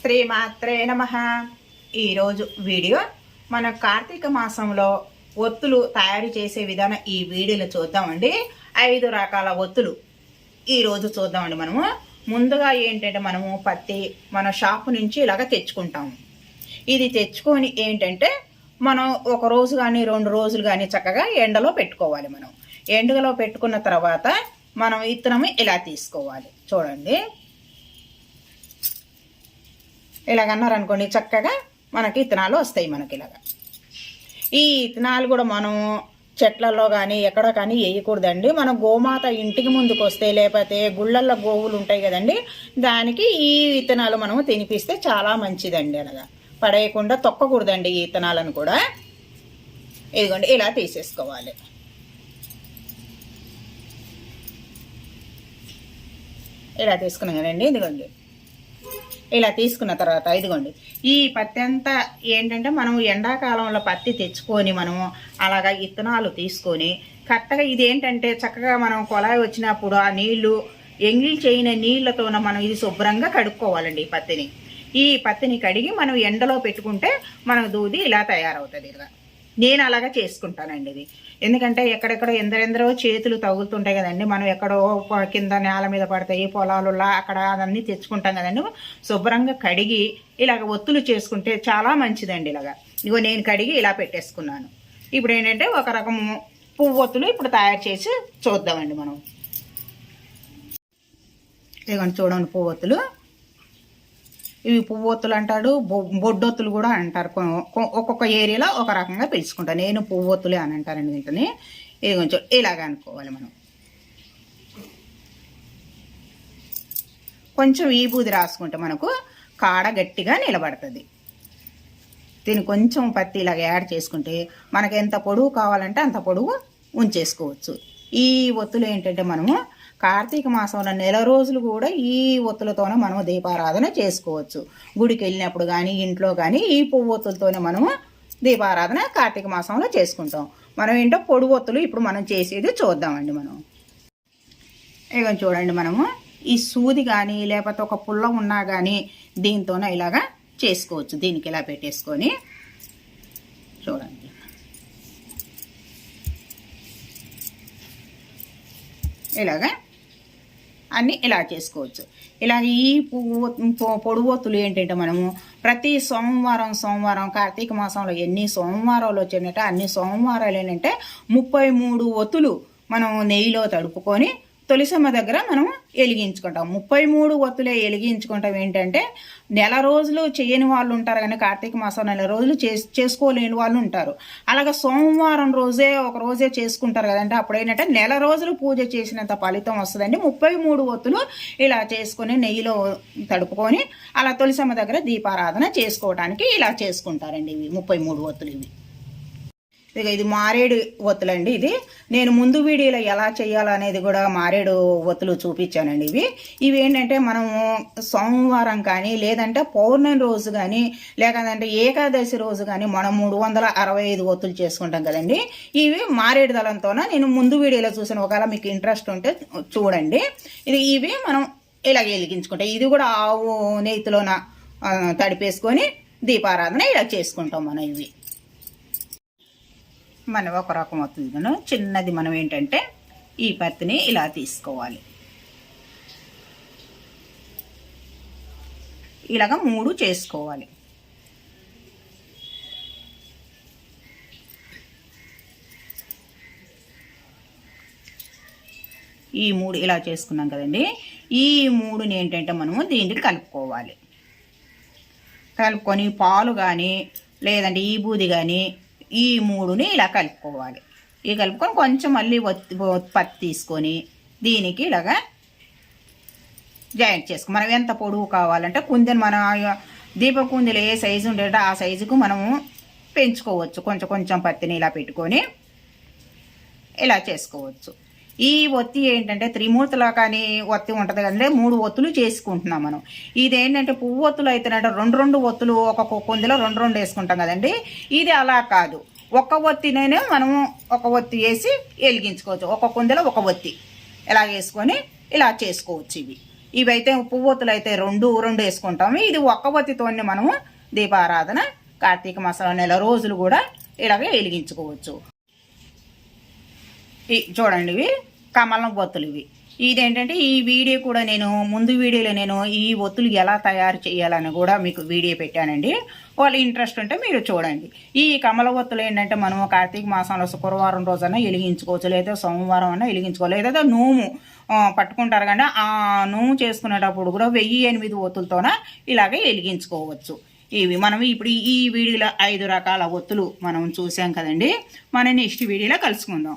శ్రీమాత్రే నమ. ఈరోజు వీడియో మన కార్తీక మాసంలో ఒత్తులు తయారు చేసే విధానం ఈ వీడియోలో చూద్దామండి. ఐదు రకాల ఒత్తులు. ఈరోజు చూద్దామండి మనము. ముందుగా ఏంటంటే మనము పత్తి మన షాపు నుంచి ఇలాగ తెచ్చుకుంటాము. ఇది తెచ్చుకొని ఏంటంటే మనం ఒక రోజు కానీ రెండు రోజులు కానీ చక్కగా ఎండలో పెట్టుకోవాలి మనం. ఎండలో పెట్టుకున్న తర్వాత మనం ఇత్తనము ఇలా తీసుకోవాలి? చూడండి. ఇలాగన్నారనుకోండి చక్కగా మనకి ఇత్తనాలు వస్తాయి మనకి ఇలాగా. ఈ ఇత్తనాలు కూడా మనం చెట్లలో కానీ ఎక్కడ కానీ వేయకూడదండి. మన గోమాత ఇంటికి ముందుకు వస్తే లేకపోతే గుళ్ళల్లో గోవులు ఉంటాయి కదండి దానికి ఈ విత్తనాలు మనము తినిపిస్తే చాలా మంచిదండి అలాగా. పడేయకుండా తొక్కకూడదండి ఈ విత్తనాలను కూడా. ఇదిగోండి ఇలా తీసేసుకోవాలి. ఇలా తీసుకున్నాం కదండి ఇదిగోండి. ఇలా తీసుకున్న తర్వాత ఇదిగోండి. ఈ పత్తి అంతా ఏంటంటే మనం ఎండాకాలంలో పత్తి తెచ్చుకొని మనము అలాగా ఇత్తనాలు తీసుకొని కరెక్ట్గా ఇది ఏంటంటే చక్కగా మనం కొలాయి వచ్చినప్పుడు ఆ నీళ్ళు ఎంగిల్ చేయని నీళ్ళతోన మనం ఇది శుభ్రంగా కడుక్కోవాలండి ఈ పత్తిని. ఈ పత్తిని కడిగి మనం ఎండలో పెట్టుకుంటే మనకు దూది ఇలా తయారవుతుంది ఇలా నేను అలాగా చేసుకుంటానండి ఇది. ఎందుకంటే ఎక్కడెక్కడో ఎందరెందరో చేతులు తగులుతుంటాయి కదండి. మనం ఎక్కడో కింద నేల మీద పడతాయి పొలాలులా అక్కడ అదన్నీ తెచ్చుకుంటాం కదండి. శుభ్రంగా కడిగి ఇలాగ ఒత్తులు చేసుకుంటే చాలా మంచిదండి ఇలాగా. ఇగో నేను కడిగి ఇలా పెట్టేసుకున్నాను. ఇప్పుడు ఏంటంటే ఒక రకము పువ్వు ఒత్తులు ఇప్పుడు తయారు చేసి చూద్దామండి మనం. ఇదిగోండి చూడండి పువ్వొత్తులు ఇవి పువ్వొత్తులు అంటాడు బొ- బొడ్డొత్తులు కూడా అంటారు. ఒక్కొక్క ఏరియాలో ఒక రకంగా పిలుచుకుంటాను నేను పువ్వొత్తులే అని అంటారండి వీటిని ఇది కొంచెం ఇలాగ అనుకోవాలి మనం. కొంచెం ఈ బూది రాసుకుంటే మనకు కాడ గట్టిగా నిలబడుతుంది. దీన్ని కొంచెం పత్తి ఇలాగ యాడ్ చేసుకుంటే మనకు ఎంత పొడుగు కావాలంటే అంత పొడుగు ఉంచేసుకోవచ్చు. ఈ ఒత్తులు ఏంటంటే మనము కార్తీక మాసంలో నెల రోజులు కూడా ఈ ఒత్తులతోనే మనం దీపారాధన చేసుకోవచ్చు. గుడికి వెళ్ళినప్పుడు కానీ ఇంట్లో కానీ ఈ పువ్వు ఒత్తులతోనే మనము దీపారాధన కార్తీక మాసంలో చేసుకుంటాం. మనం ఏంటో పొడి ఒత్తులు ఇప్పుడు మనం చేసేది చూద్దామండి మనం. ఇక చూడండి మనము. ఈ సూది కానీ లేకపోతే ఒక పుల్ల ఉన్నా కానీ దీంతోనే ఇలాగా చేసుకోవచ్చు. దీనికి ఇలా పెట్టేసుకొని చూడండి. ఇలాగా అన్నీ ఇలా చేసుకోవచ్చు. ఇలా ఈ పువ్వు ఏంటంటే మనము ప్రతి సోమవారం సోమవారం కార్తీక మాసంలో ఎన్ని సోమవారాలు వచ్చినట్టే అన్ని సోమవారాలు ఏంటంటే ముప్పై మూడు ఒత్తులు మనం నెయ్యిలో తడుపుకొని తొలిసమ్మ దగ్గర మనం వెలిగించుకుంటాం. ముప్పై మూడు ఒత్తులే వెలిగించుకుంటాం ఏంటంటే నెల రోజులు చేయని వాళ్ళు ఉంటారు కానీ కార్తీక మాసం నెల రోజులు చే చేసుకోలేని వాళ్ళు ఉంటారు. అలాగే సోమవారం రోజే ఒక రోజే చేసుకుంటారు కదంటే అప్పుడు ఏంటంటే నెల రోజులు పూజ చేసినంత ఫలితం వస్తుందండి. ముప్పై మూడు ఒత్తులు ఇలా చేసుకొని నెయ్యిలో తడుపుకొని అలా తొలిసమ్మ దగ్గర దీపారాధన చేసుకోవడానికి ఇలా చేసుకుంటారండి ఇవి ముప్పై మూడు ఒత్తులు ఇవి. ఇక ఇది మారేడు ఒత్తులండి ఇది. నేను ముందు వీడియోలో ఎలా చేయాలనేది కూడా మారేడు ఒత్తులు చూపించానండి ఇవి. ఇవి ఏంటంటే మనము సోమవారం కానీ లేదంటే పౌర్ణమి రోజు కానీ లేదంటే ఏకాదశి రోజు కానీ మనం మూడు వందల అరవై ఐదు ఒత్తులు చేసుకుంటాం కదండి. ఇవి మారేడు దళంతోన నేను ముందు వీడియోలో చూసిన ఒకవేళ మీకు ఇంట్రెస్ట్ ఉంటే చూడండి. ఇది ఇవి మనం ఇలా వెలిగించుకుంటాం ఇది కూడా ఆవు నెయ్యిలోన తడిపేసుకొని దీపారాధన ఇలా చేసుకుంటాం మనం ఇవి. మనం ఒక రకం అవుతుంది. మనం చిన్నది మనం ఏంటంటే ఈ పత్తిని ఇలా తీసుకోవాలి. ఇలాగ మూడు చేసుకోవాలి. ఈ మూడు ఇలా చేసుకున్నాం కదండి. ఈ మూడుని ఏంటంటే మనము దీనికి కలుపుకోవాలి. కలుపుకొని పాలు కానీ లేదంటే ఈ బూది కానీ ఈ మూడుని ఇలా కలుపుకోవాలి. ఇవి కలుపుకొని కొంచెం మళ్ళీ ఒత్తి పత్తి తీసుకొని దీనికి ఇలాగా జాయింట్ చేసుకో మనం ఎంత పొడవు కావాలంటే కుందెని మన దీప కుందెలు ఏ సైజు ఉండేటో ఆ సైజుకు మనము పెంచుకోవచ్చు. కొంచెం కొంచెం పత్తిని ఇలా పెట్టుకొని ఇలా చేసుకోవచ్చు. ఈ ఒత్తి ఏంటంటే త్రిమూర్తిలో కానీ ఒత్తి ఉంటుంది కదంటే మూడు ఒత్తులు చేసుకుంటున్నాం మనం. ఇదేంటంటే పువ్వు ఒత్తులు అయితేనంటే రెండు రెండు ఒత్తులు ఒక్కొక్క కొందిలో రెండు రెండు వేసుకుంటాం కదండి. ఇది అలా కాదు. ఒక్క ఒత్తినే మనము ఒక ఒత్తి వేసి వెలిగించుకోవచ్చు. ఒక కుందెలో ఒక ఒత్తి. ఇలా వేసుకొని ఇలా చేసుకోవచ్చు ఇవి. ఇవైతే పువ్వొత్తులు అయితే రెండు రెండు వేసుకుంటాము. ఇది ఒక్క ఒత్తితోనే మనము దీపారాధన కార్తీక మాసంలో నెల రోజులు కూడా ఇలాగే వెలిగించుకోవచ్చు. చూడండి ఇవి కమలం ఒత్తులు ఇవి. ఇదేంటంటే ఈ వీడియో కూడా నేను ముందు వీడియోలో నేను ఈ ఒత్తులు ఎలా తయారు చేయాలని కూడా మీకు వీడియో పెట్టానండి. వాళ్ళు ఇంట్రెస్ట్ ఉంటే మీరు చూడండి. ఈ కమల ఒత్తులు ఏంటంటే మనం కార్తీక మాసంలో శుక్రవారం రోజైనా వెలిగించుకోవచ్చు లేదా సోమవారం అయినా వెలిగించుకోవాలి లేదా నూము పట్టుకుంటారు కానీ ఆ నూము చేసుకునేటప్పుడు కూడా వెయ్యి ఎనిమిది ఒత్తులతోన ఇలాగే వెలిగించుకోవచ్చు. ఇవి మనం ఇప్పుడు ఈ వీడియోలో ఐదు రకాల ఒత్తులు మనం చూసాం కదండి. మన నెక్స్ట్ వీడియోలో కలుసుకుందాం.